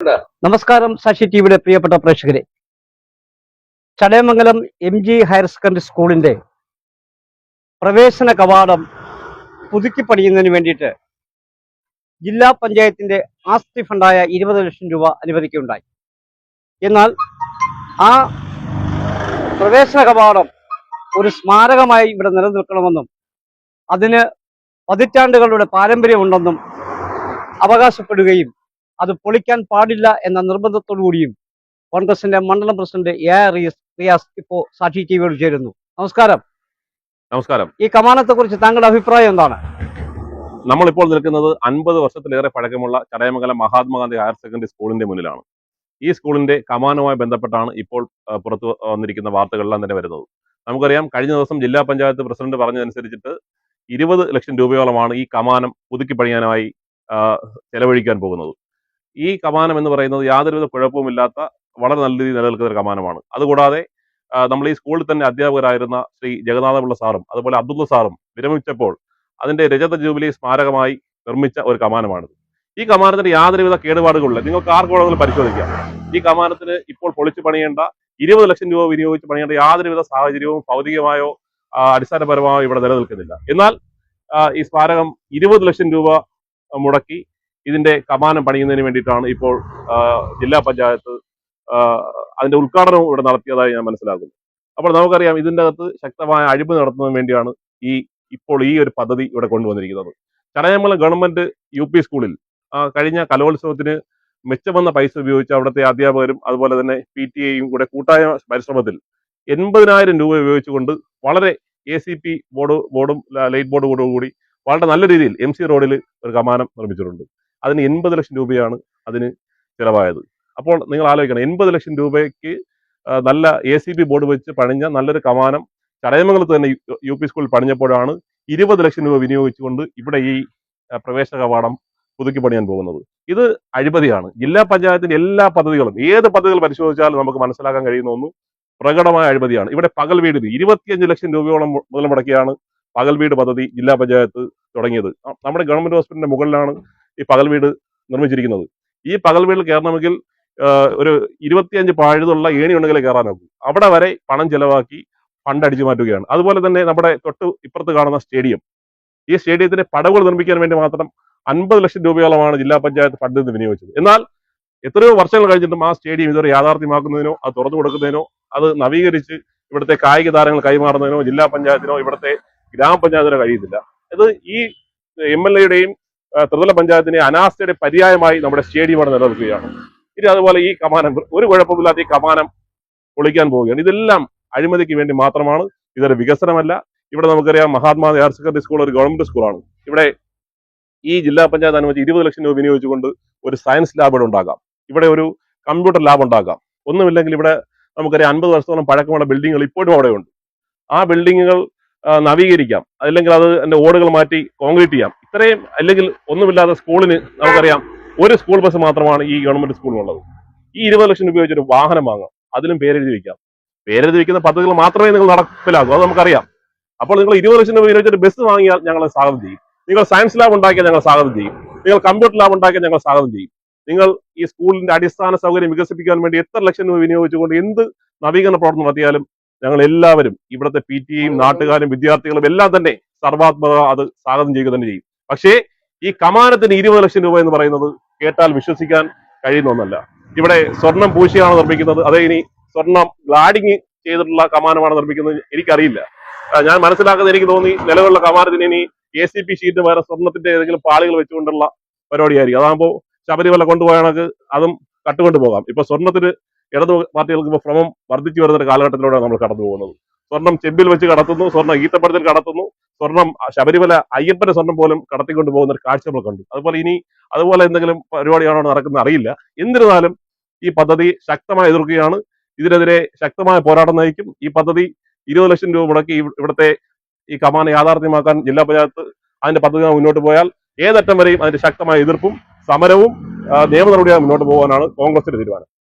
നമസ്കാരം സാക്ഷി ടിവിയുടെ പ്രിയപ്പെട്ട പ്രേക്ഷകരെ. Chadayamangalam M G higher secondary സ്കൂളിന്റെ പ്രവേശന കവാടം പുതുക്കി പണിയുന്നതിന് വേണ്ടിയിട്ട് ജില്ലാ പഞ്ചായത്തിന്റെ ആസ്തി ഫണ്ടായ ഇരുപത് ലക്ഷം രൂപ അനുവദിക്കുകയുണ്ടായി. എന്നാൽ ആ പ്രവേശന കവാടം ഒരു സ്മാരകമായി ഇവിടെ നിലനിൽക്കണമെന്നും അതിന് പതിറ്റാണ്ടുകളുടെ പാരമ്പര്യമുണ്ടെന്നും അവകാശപ്പെടുകയും അത് പൊളിക്കാൻ പാടില്ല എന്ന നിർബന്ധത്തോടു കൂടിയും കോൺഗ്രസിന്റെ മണ്ഡലം president A R Riyas Riyas ഇപ്പോ സാക്ഷി ടി വിയോട് ചേരുന്നു. നമസ്കാരം. നമസ്കാരം. ഈ കമാനത്തെ കുറിച്ച് താങ്കളുടെ അഭിപ്രായം എന്താണ്? നമ്മളിപ്പോൾ നിൽക്കുന്നത് അൻപത് വർഷത്തിലേറെ പഴക്കമുള്ള ചടയമംഗലം മഹാത്മാഗാന്ധി ഹയർ സെക്കൻഡറി സ്കൂളിന്റെ മുന്നിലാണ്. ഈ സ്കൂളിന്റെ കമാനവുമായി ബന്ധപ്പെട്ടാണ് ഇപ്പോൾ പുറത്തു വന്നിരിക്കുന്ന വാർത്തകളെല്ലാം തന്നെ വരുന്നത്. നമുക്കറിയാം കഴിഞ്ഞ ദിവസം ജില്ലാ പഞ്ചായത്ത് പ്രസിഡന്റ് പറഞ്ഞതനുസരിച്ചിട്ട് ഇരുപത് ലക്ഷം രൂപയോളമാണ് ഈ കമാനം പുതുക്കി പണിയാനായി ചെലവഴിക്കാൻ പോകുന്നത്. ഈ കമാനം എന്ന് പറയുന്നത് യാതൊരുവിധ കുഴപ്പവുമില്ലാത്ത വളരെ നല്ല രീതിയിൽ നിലനിൽക്കുന്ന ഒരു കമാനമാണ്. അതുകൂടാതെ നമ്മൾ ഈ സ്കൂളിൽ തന്നെ അധ്യാപകരായിരുന്ന ശ്രീ ജഗന്നാഥപിള്ള സാറും അതുപോലെ അബ്ദുള്ള സാറും വിരമിച്ചപ്പോൾ അതിന്റെ രജത ജൂബിലി സ്മാരകമായി നിർമ്മിച്ച ഒരു കമാനമാണിത്. ഈ കമാനത്തിന് യാതൊരുവിധ കേടുപാടുകളില്ല. നിങ്ങൾക്ക് ആർക്ക് പരിശോധിക്കാം. ഈ കമാനത്തിന് ഇപ്പോൾ പൊളിച്ചു പണിയേണ്ട ഇരുപത് ലക്ഷം രൂപ വിനിയോഗിച്ച് പണിയേണ്ട യാതൊരുവിധ സാഹചര്യവും ഭൗതികമായോ അടിസ്ഥാനപരമായോ ഇവിടെ നിലനിൽക്കുന്നില്ല. എന്നാൽ ഈ സ്മാരകം ഇരുപത് ലക്ഷം രൂപ മുടക്കി ഇതിന്റെ കമാനം പണിയുന്നതിന് വേണ്ടിയിട്ടാണ് ഇപ്പോൾ ജില്ലാ പഞ്ചായത്ത് അതിന്റെ ഉദ്ഘാടനവും ഇവിടെ നടത്തിയതായി ഞാൻ മനസ്സിലാക്കുന്നു. അപ്പോൾ നമുക്കറിയാം ഇതിന്റെ അകത്ത് ശക്തമായ അഴിമതി നടത്തുന്നതിന് വേണ്ടിയാണ് ഈ ഇപ്പോൾ ഈ ഒരു പദ്ധതി ഇവിടെ കൊണ്ടുവന്നിരിക്കുന്നത്. ചടയമംഗലം ഗവൺമെന്റ് യു പി സ്കൂളിൽ കഴിഞ്ഞ കലോത്സവത്തിന് മെച്ചമെന്ന പൈസ ഉപയോഗിച്ച് അവിടുത്തെ അധ്യാപകരും അതുപോലെ തന്നെ പി ടി എയും കൂടെ കൂട്ടായ പരിശ്രമത്തിൽ എൺപതിനായിരം രൂപ ഉപയോഗിച്ചുകൊണ്ട് വളരെ എ സി പി ബോർഡ് ബോർഡും ലൈറ്റ് ബോർഡും കൂടി വളരെ നല്ല രീതിയിൽ എം സി റോഡിൽ ഒരു കമാനം നിർമ്മിച്ചിട്ടുണ്ട്. അതിന് എൺപത് ലക്ഷം രൂപയാണ് അതിന് ചിലവായത്. അപ്പോൾ നിങ്ങൾ ആലോചിക്കണം എൺപത് ലക്ഷം രൂപയ്ക്ക് നല്ല എ സി ബി ബോർഡ് വെച്ച് പണിഞ്ഞ നല്ലൊരു കമാനം ചടയമംഗലത്ത് തന്നെ യു- പി സ്കൂളിൽ പണിഞ്ഞപ്പോഴാണ് ഇരുപത് ലക്ഷം രൂപ വിനിയോഗിച്ചുകൊണ്ട് ഇവിടെ ഈ പ്രവേശന കവാടം പുതുക്കി പണിയാൻ പോകുന്നത്. ഇത് അഴിമതിയാണ്. ജില്ലാ പഞ്ചായത്തിന്റെ എല്ലാ പദ്ധതികളും ഏത് പദ്ധതികൾ പരിശോധിച്ചാലും നമുക്ക് മനസ്സിലാക്കാൻ കഴിയുന്ന ഒന്ന് പ്രകടമായ അഴിമതിയാണ്. ഇവിടെ പകൽ വീട് ഇരുപത്തിയഞ്ച് ലക്ഷം രൂപയോളം മുതൽ മുടക്കിയാണ് പകൽ വീട് പദ്ധതി ജില്ലാ പഞ്ചായത്ത് തുടങ്ങിയത്. നമ്മുടെ ഗവൺമെന്റ് ഹോസ്പിറ്റലിന്റെ മുകളിലാണ് ഈ പകൽ വീട് നിർമ്മിച്ചിരിക്കുന്നത്. ഈ പകൽ വീട്ടിൽ കയറണമെങ്കിൽ ഒരു ഇരുപത്തിയഞ്ച് പഴുതുള്ള ഏണി ഉണ്ടെങ്കിൽ കയറാൻ നോക്കും അവിടെ വരെ പണം ചെലവാക്കി ഫണ്ട് അടിച്ചു മാറ്റുകയാണ്. അതുപോലെ തന്നെ നമ്മുടെ തൊട്ട് ഇപ്പുറത്ത് കാണുന്ന സ്റ്റേഡിയം. ഈ സ്റ്റേഡിയത്തിന്റെ പടവുകൾ നിർമ്മിക്കാൻ വേണ്ടി മാത്രം അൻപത് ലക്ഷം രൂപയോളമാണ് ജില്ലാ പഞ്ചായത്ത് ഫണ്ട് നിന്ന് വിനിയോഗിച്ചത്. എന്നാൽ എത്രയോ വർഷങ്ങൾ കഴിഞ്ഞിട്ടും ആ സ്റ്റേഡിയം ഇതുവരെ യാഥാർത്ഥ്യമാക്കുന്നതിനോ അത് തുറന്നു കൊടുക്കുന്നതിനോ അത് നവീകരിച്ച് ഇവിടുത്തെ കായിക താരങ്ങൾ കൈമാറുന്നതിനോ ജില്ലാ പഞ്ചായത്തിനോ ഇവിടുത്തെ ഗ്രാമപഞ്ചായത്തിനോ കഴിയുന്നില്ല. ഇത് ഈ എം എൽ എയുടെയും ത്രിതല പഞ്ചായത്തിനെ അനാസ്ഥയുടെ പര്യായമായി നമ്മുടെ സ്റ്റേഡിയം അവിടെ നിലനിൽക്കുകയാണ് ഇനി അതുപോലെ ഈ കമാനം ഒരു കുഴപ്പമില്ലാത്ത ഈ കമാനം പൊളിക്കാൻ പോവുകയാണ്. ഇതെല്ലാം അഴിമതിക്ക് വേണ്ടി മാത്രമാണ് ഇതൊരു വികസനമല്ല. ഇവിടെ നമുക്കറിയാം മഹാത്മാഗാന്ധി ഹയർ സെക്കൻഡറി സ്കൂൾ ഒരു ഗവൺമെന്റ് സ്കൂളാണ്. ഇവിടെ ഈ ജില്ലാ പഞ്ചായത്ത് അനുവദിച്ച് ഇരുപത് ലക്ഷം രൂപ വിനിയോഗിച്ചുകൊണ്ട് ഒരു സയൻസ് ലാബ് ഇവിടെ ഉണ്ടാകാം. ഇവിടെ ഒരു കമ്പ്യൂട്ടർ ലാബ് ഉണ്ടാക്കാം ഒന്നുമില്ലെങ്കിൽ ഇവിടെ നമുക്കറിയാം അൻപത് വർഷത്തോളം പഴക്കമുള്ള ബിൽഡിങ്ങുകൾ ഇപ്പോഴും അവിടെയുണ്ട്. ആ ബിൽഡിങ്ങുകൾ നവീകരിക്കാം. അല്ലെങ്കിൽ അത് അതിന്റെ ഓടുകൾ മാറ്റി കോൺക്രീറ്റ് ചെയ്യാം. ഇത്രയും അല്ലെങ്കിൽ ഒന്നുമില്ലാത്ത സ്കൂളിന് നമുക്കറിയാം ഒരു സ്കൂൾ ബസ് മാത്രമാണ് ഈ ഗവൺമെന്റ് സ്കൂളിലുള്ളത്. ഈ ഇരുപത് ലക്ഷം രൂപ വെച്ചൊരു വാഹനം വാങ്ങാം. അതിലും പേരെഴുതി വെക്കാം. പേരെഴുതി വെക്കുന്ന പദ്ധതികൾ മാത്രമേ നിങ്ങൾ നടപ്പിലാക്കൂ. അത് നമുക്കറിയാം. അപ്പോൾ നിങ്ങൾ ഇരുപത് ലക്ഷം രൂപ വെച്ചൊരു ബസ് വാങ്ങിയാൽ ഞങ്ങൾ സ്വാഗതം ചെയ്യും. നിങ്ങൾ സയൻസ് ലാബ് ഉണ്ടാക്കിയാൽ ഞങ്ങൾ സ്വാഗതം ചെയ്യും. നിങ്ങൾ കമ്പ്യൂട്ടർ ലാബ് ഉണ്ടാക്കിയാൽ ഞങ്ങൾ സ്വാഗതം ചെയ്യും. നിങ്ങൾ ഈ സ്കൂളിന്റെ അടിസ്ഥാന സൗകര്യം വികസിപ്പിക്കാൻ വേണ്ടി എത്ര ലക്ഷം രൂപ വിനിയോഗിച്ചുകൊണ്ട് എന്ത് നവീകരണ പ്രവർത്തനം നടത്തിയാലും ഞങ്ങൾ എല്ലാവരും ഇവിടുത്തെ പി ടിയും നാട്ടുകാരും വിദ്യാർത്ഥികളും എല്ലാം തന്നെ സർവാത്മക അത് സ്വാഗതം ചെയ്യുക തന്നെ ചെയ്യും. പക്ഷേ ഈ കമാനത്തിന് ഇരുപത് ലക്ഷം രൂപ എന്ന് പറയുന്നത് കേട്ടാൽ വിശ്വസിക്കാൻ കഴിയുന്ന ഒന്നല്ല. ഇവിടെ സ്വർണം പൂശിയാണ് നിർമ്മിക്കുന്നത്. അതേ ഇനി സ്വർണം ഗ്ലാഡിങ് ചെയ്തിട്ടുള്ള കമാനമാണ് നിർമ്മിക്കുന്നത് എനിക്കറിയില്ല. ഞാൻ മനസ്സിലാക്കുന്നത് എനിക്ക് തോന്നി നിലവിലുള്ള കമാനത്തിന് ഇനി എ സി പി ഷീറ്റ് വേറെ സ്വർണത്തിന്റെ ഏതെങ്കിലും പാളികൾ വെച്ചുകൊണ്ടുള്ള പരിപാടിയായിരിക്കും. അതാകുമ്പോൾ ശബരിമല കൊണ്ടുപോയാണെങ്കിൽ അതും കട്ടുകൊണ്ട് പോകാം. ഇപ്പൊ സ്വർണത്തിന് ഇടതു പാർട്ടികൾക്ക് ഭ്രമം വർദ്ധിച്ചു വരുന്ന ഒരു കാലഘട്ടത്തിലൂടെയാണ് നമ്മൾ കടന്നു പോകുന്നത്. സ്വർണം ചെമ്പിൽ വെച്ച് കടത്തുന്നു സ്വർണം ഈത്തപ്പഴത്തിൽ കടത്തുന്നു സ്വർണം ശബരിമല അയ്യപ്പന്റെ സ്വർണം പോലും കടത്തിക്കൊണ്ട് പോകുന്ന ഒരു കാഴ്ച നമ്മൾ കണ്ടു. അതുപോലെ ഇനി അതുപോലെ എന്തെങ്കിലും പരിപാടിയാണോ നടക്കുന്നത് അറിയില്ല. എന്നിരുന്നാലും ഈ പദ്ധതി ശക്തമായി എതിർക്കുകയാണ്. ഇതിനെതിരെ ശക്തമായ പോരാട്ടം നയിക്കും. ഈ പദ്ധതി ഇരുപത് ലക്ഷം രൂപ മുടക്കി ഇവ- ഇവിടുത്തെ ഈ കമാന യാഥാർത്ഥ്യമാക്കാൻ ജില്ലാ പഞ്ചായത്ത് അതിന്റെ പദ്ധതി മുന്നോട്ട് പോയാൽ ഏതറ്റം വരെയും അതിന്റെ ശക്തമായ എതിർപ്പും സമരവും നിയമ നടപടിയായി മുന്നോട്ട് പോകാനാണ് കോൺഗ്രസിന്റെ തീരുമാനം.